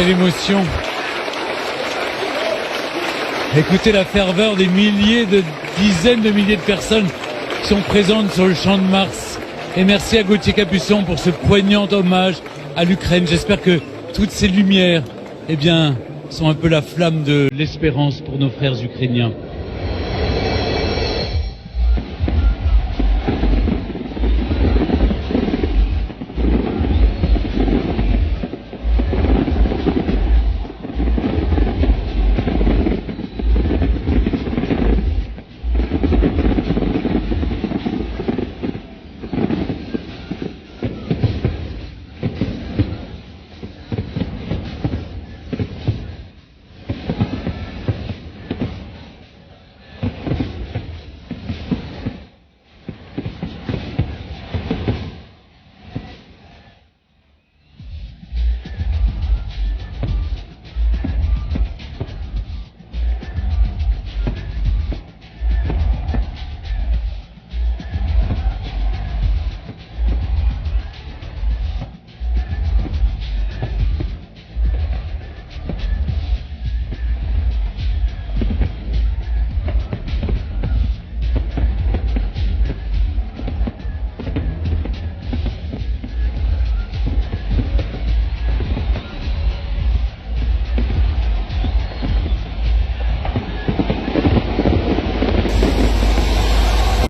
Quelle émotion. Écoutez la ferveur des milliers de dizaines de milliers de personnes qui sont présentes sur le champ de Mars. Et merci à Gauthier Capuçon pour ce poignant hommage à l'Ukraine. J'espère que toutes ces lumières, eh bien, sont un peu la flamme de l'espérance pour nos frères ukrainiens.